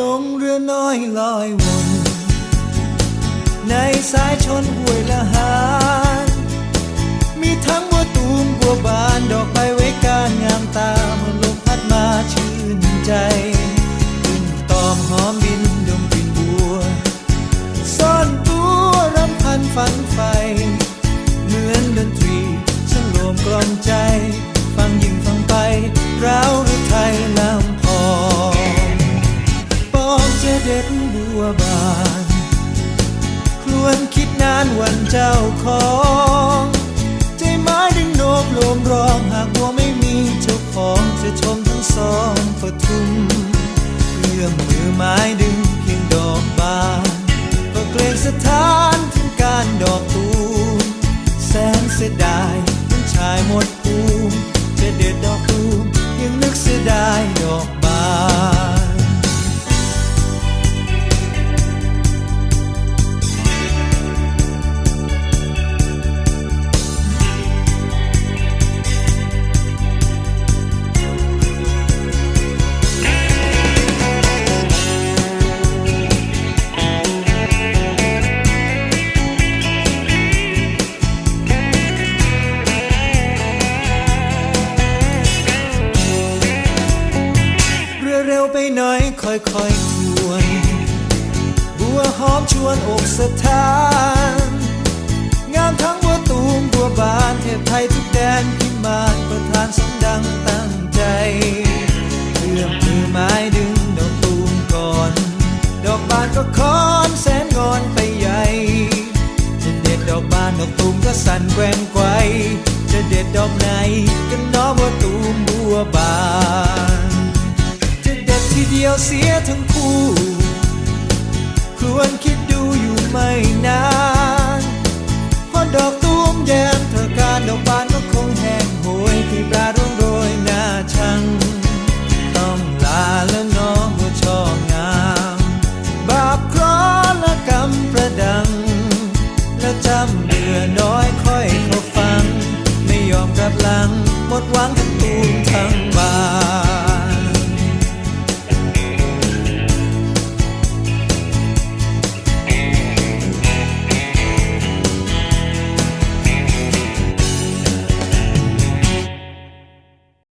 ลงเรือน้อยลอยวน ในสายชน เด็ดบัวบาน ครวนคิดนานวันเจ้าของใจไม้ดึงโน้มโลมร้องหากบัวไม่มีเจ้าของจะชมทั้งสองปทุมเอื้อมมือไม้ดึงเพียงดอกบาน ก็เกรงสถานถึงการดอกตูมแสนเสียดายเป็นชายหมด รือเร็วไปหน่อยค่อยทวน บัวหอมชวนอกสถาน งามทั้งบัวตูมบัวบานเทพไทยทุกแดนพิมานประธานสมดังตั้งใจเอื้อมมือไม้ดึงดอกตูมก่อน ดอกบานก็คอนแสนงอนไปใหญ่จะเด็ดดอกบานดอกตูมก็สั่นแกว่งไกวจะเด็ดดอกไหนก็น้อบัวตูมบัวบาน ด็ดทีเดียวเสียทั้งคู่ ควรคิดดูอยู่ไม่นานพราะดอกตูมแย้มเธอการดอกบานก็คงแห้งโหยที่ปลาร่วงโรยหน้าชัง ต้องลาแล้วน้องบัวช่องาม บาปเคราะห์และกรรมประดัง แล้วจำเดือน้อยค่อยเขาฟัง ไม่ยอมกลับหลัง หมดหวังทั้งตูมทั้งบา